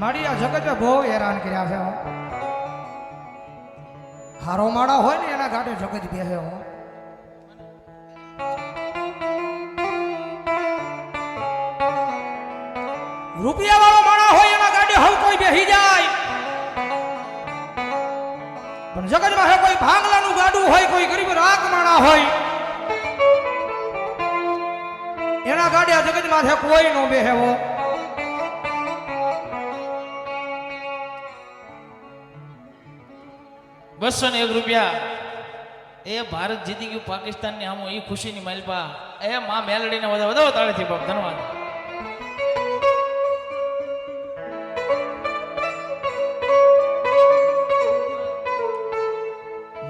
મારી આ જગત બહુ હેરાન કર્યા છે હારો માળા હોય ને એના ગાડે જગત બેસે હો. રૂપિયા વાળો માણા હોય એના ગાડે હવ કોઈ બેસી જાય. પણ જગતમાં હે કોઈ ભાંગલાનું ગાડું હોય, કોઈ ગરીબ રાગ માણા હોય, એના ગાડે આ જગતમાં છે કોઈ નો બેહેવો બસો ને એક રૂપિયા. એ ભારત જીતી ગયું પાકિસ્તાનની આમ એ ખુશીની માલપા. એ માં મેલડીને વધારે વધારે તાળીથી બાપ ધન્યવાદ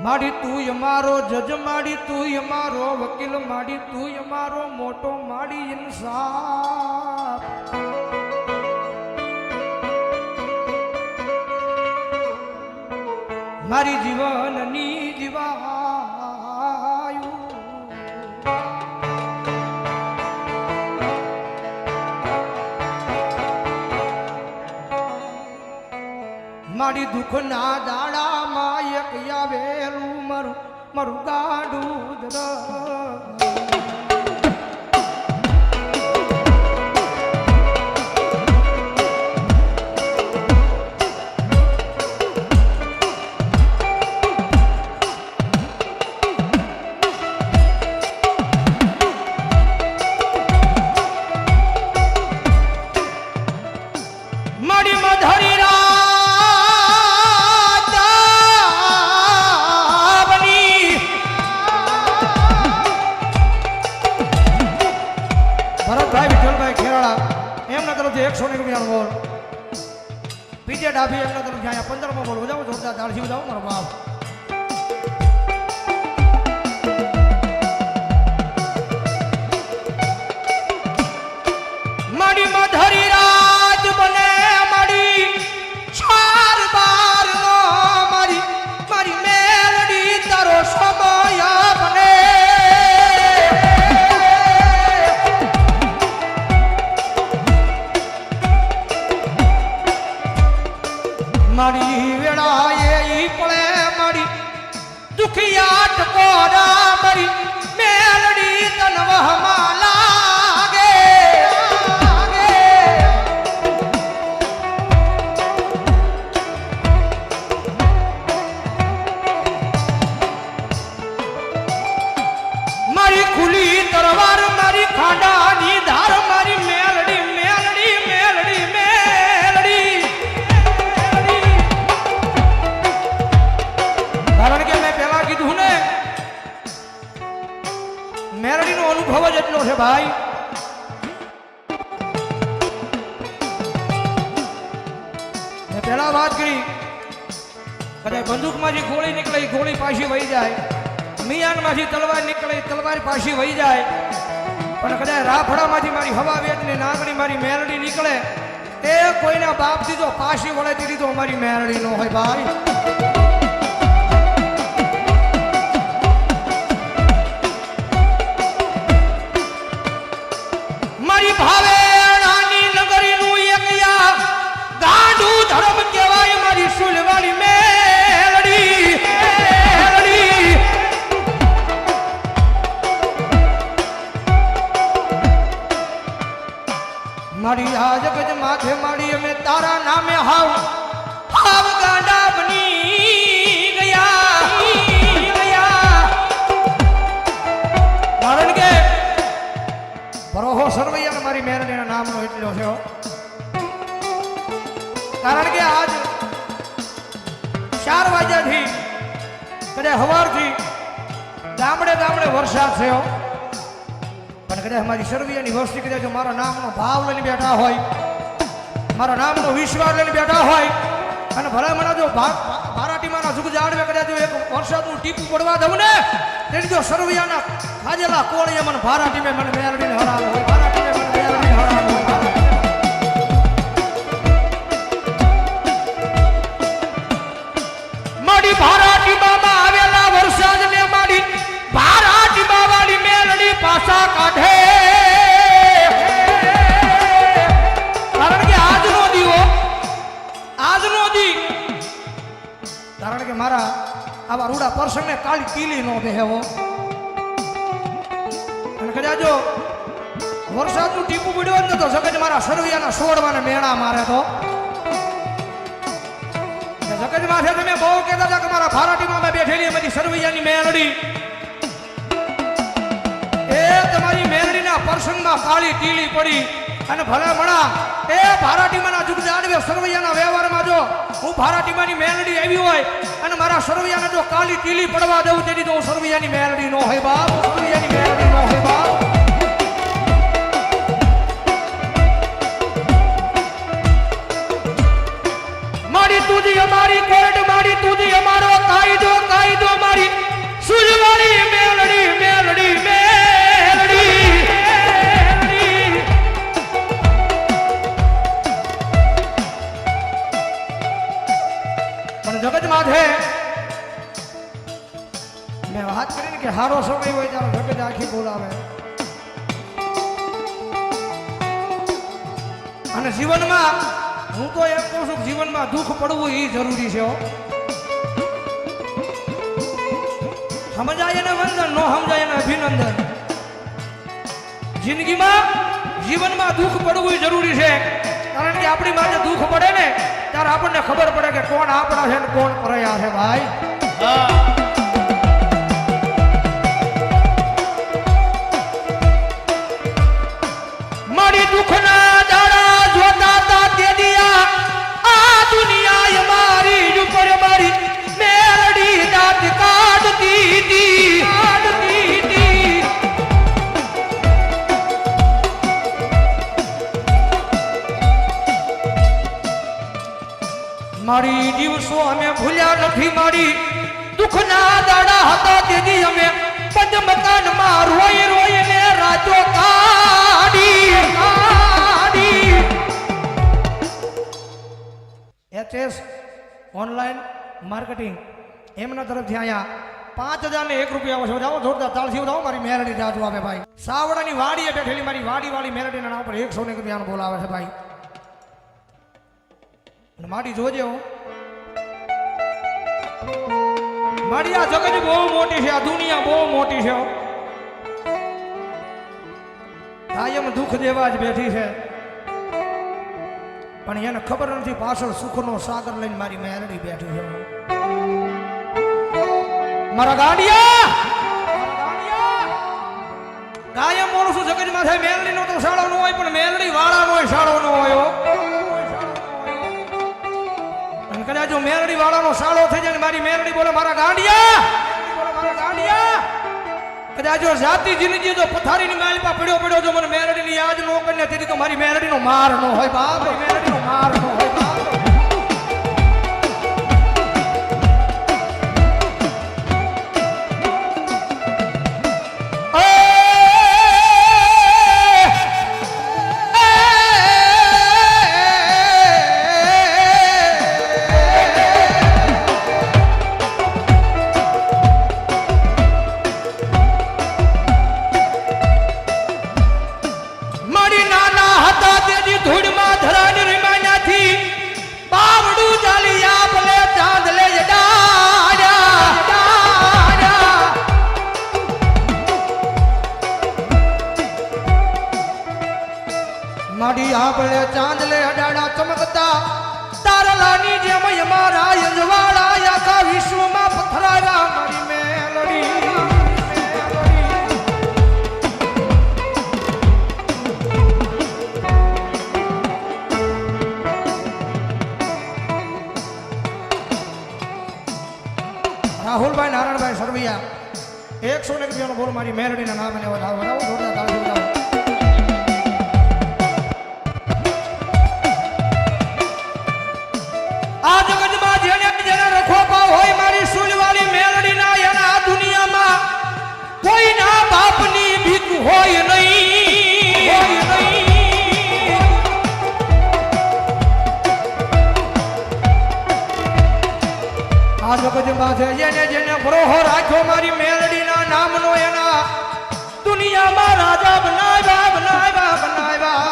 માડી તું અમારો જજ, માડી તું અમારો વકીલ, માડી તું અમારો મોટો, માડી ઇન્સાફ મારી જીવનની જીવાયુ. મારી દુઃખના દાડામાં એક આવેલું મારું મારું ગાડું દર ભરતભાઈ વિઠ્ઠલભાઈ ખેરાળા, એમના તરફથી એકસો ને રૂપિયાનો બોલ. પીજે ડાભી એમના તરફથી અહીંયા પંદરમો બોલ. વધાવો જોરદાર તાળસી વધાવો, મારો બાપ. કદાચ બંદૂકમાંથી ગોળી નીકળે, ગોળી પાછી વહી જાય. મિયાનમાંથી તલવાર નીકળે, તલવાર પાછી વહી જાય. પણ કદાચ રાફડામાંથી મારી હવા વેદની નાગણી મારી મેરડી નીકળે, તે કોઈના બાપથી દીધો પાછી વળેતી દીધો મારી મેરડી નો હોય ભાઈ. મારી આ જગત માથે માડી અમે તારા નામે હાવ. હાવ ગાડા બની ગયા ગયા. કારણ કે ભરોહો સરવૈયા મારી મેરણીના નામનો એટલો છે કારણ કે આજ ચાર વાગ્યાથી, કદાચ સવારથી ગામડે ગામડે વરસાદ થયો પણ કદાચ મારી સર્વિયાની વસ્તી કદાચ મારા નામનો ભાવ લઈને બેઠા હોય, મારા નામનો વિશ્વાસ લઈને બેઠા હોય, અને ભલે મને જો ભારાટીમાના જુગ જાડવે કદાચ એક વરસાદનું ટીપું પડવા દઉં ને, તેની જો સર્વિયાના ખાજેલા કોળીએ મને ભારાટીમે મને મેળવીને હરાવે ભારાટીમે મને મેળવીને હરાવો કીલી નો બેહવો અને કદાચ વરસાદનું ટીપું પડ્યો ને તો મારા સરવૈયાના સોળમાં મેળા મારે તો. જગત માથે તમે બહુ કહેતા હતા કે મારા ફારાટીમાં મેં બેઠેલી બધી સરવૈયાની મેળડી એ તમારી મેળડીના પ્રસંગમાં કાળી ટીલી પડી. અને ભલે ભણા એ ભારાટીમાના જુગ જાડવે સરવૈયાના વ્યવહારમાં જો હું ભારાટીમાની મેલડી આવી હોય અને મારા સરવૈયાને જો કાલી ટીલી પડવા દઉં તેની તો હું સરવૈયાની મેલડી નો હોય બાપ, સરવૈયાની મેલડી નો હોય બાપ. મારી તુજી અમારી કોર્ટ જીવનમાં દુઃખ પડવું એ જરૂરી છે સમજાય એને વંદન, નો સમજાય ને અભિનંદન. જિંદગીમાં જીવનમાં દુઃખ પડવું જરૂરી છે. કારણ કે આપણી માથે દુઃખ પડે ને, ત્યારે આપણને ખબર પડે કે કોણ આપણા છે ને કોણ પરયા છે, ભાઈ. હા. દુઃખના દાડા હતા તેથી અમે પંચ મકાનમાં રોઈ રોઈને રાજો કાઢી કાઢી. એચએસ ઓનલાઈન માર્કેટિંગ એમના તરફથી અહીંયા પાંચ હજાર ને એક રૂપિયા આવશે જાઓ, જોરદાર તાળસી જાઓ, મારી મેરડી જાજુ આવે ભાઈ. સાવડાની વાડી બેઠેલી મારી વાડી વાળી મેરડીના નામ પર એકસો ને રૂપિયાનો બોલાવે છે ભાઈ. માડી જોજે હું. માડી આ જગત બહુ મોટી છે, આ દુનિયા બહુ મોટી છે. કાયમ દુઃખ દેવા જ બેઠી છે પણ એને ખબર નથી પાછળ સુખનો સાગર લઈને મારી મેરડી બેઠી છે મારા ગાડિયા મારા! કાયમ બોલું છું જગત થાય મેલડી નો તો શાળો ન હોય, પણ મેલડી વાળા નો શાળો ન હોય કદાચ જો મેરડી વાળાનો સાળો થઈ જાય મારી મેરડી બોલે, મારા ગાંડિયા! મારા ગાંડિયા! કદાચ જો જાતિ જિંદગી જો પથારીની માલપા પડ્યો પડ્યો જો મને મેરડીની યાદ ન કરીને, તેથી તો મારી મેરડીનો માર ન હોય, બાપ. મારી મેરડીનો માર ન હોય. આપણે ચાંદલે અડાડા ચમકતા, તારલાની જેમ અમારા યજવાળા આખા વિશ્વમાં પથરાયા મારી મેલડી રાહુલભાઈ, નારાયણભાઈ, સરવૈયા. એકસો ને રૂપિયાનો બોલ મારી મેલડીના નામે લેવા વધાવો જોરદાર તાળી જગતમાં છે જેને જેને ભરોહો રાખ્યો મારી મેલડીના નામનો એના. દુનિયામાં રાજા બનાવ્યા બનાવ્યા બનાવ્યા.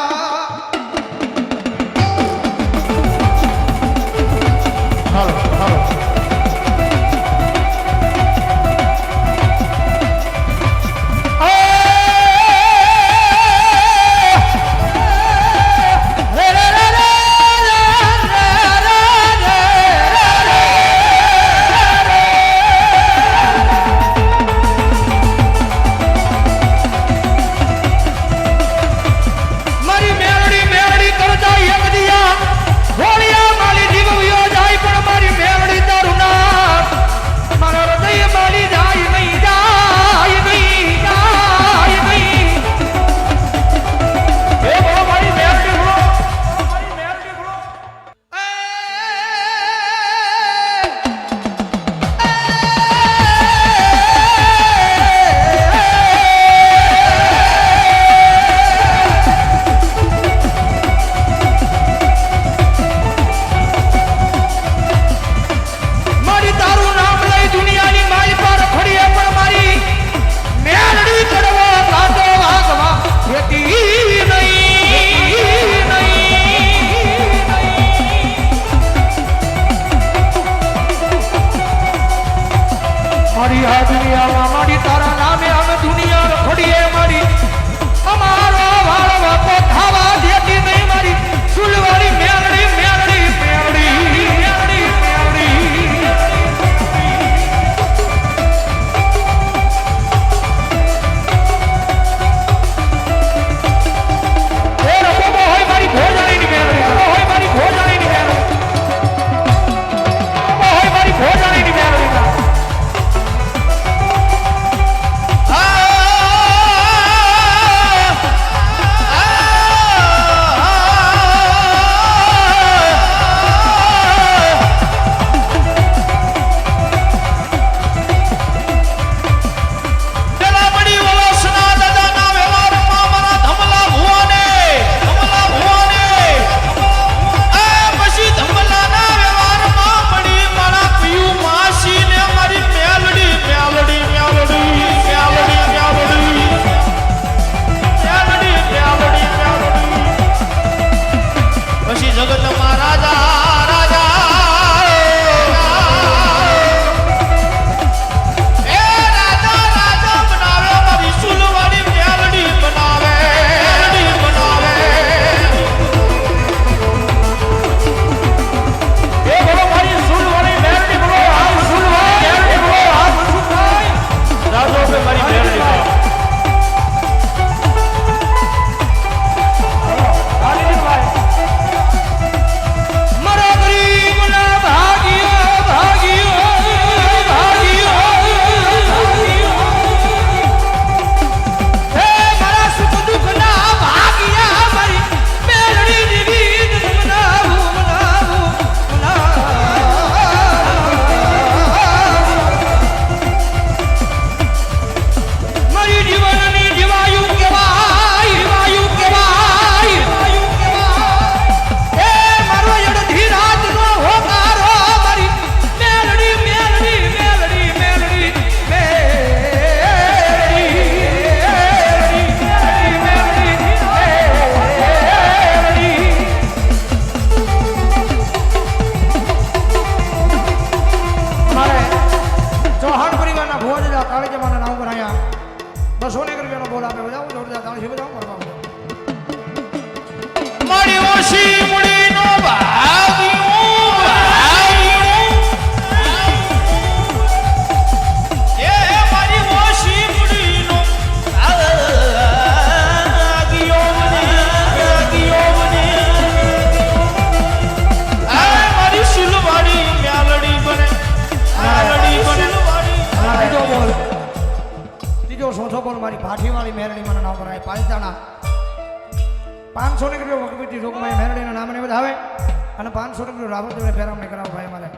અને પાંચસો રૂપિયા રાવણ ફેરામણી કરાવો ભાઈ અમારે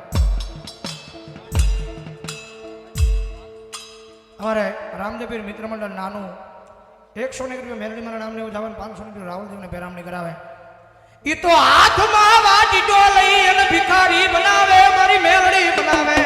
અમારે રામદેવીર મિત્ર મંડળ નાનું એકસો ને રૂપિયા મેરડી મારા નામને એવું જવાનું પાંચસો રૂપિયા રાવલદેવને પેરામણી કરાવે એ તો હાથમાં વાટી લઈ અને ભિખારી બનાવે, મારી મેલડી બનાવે.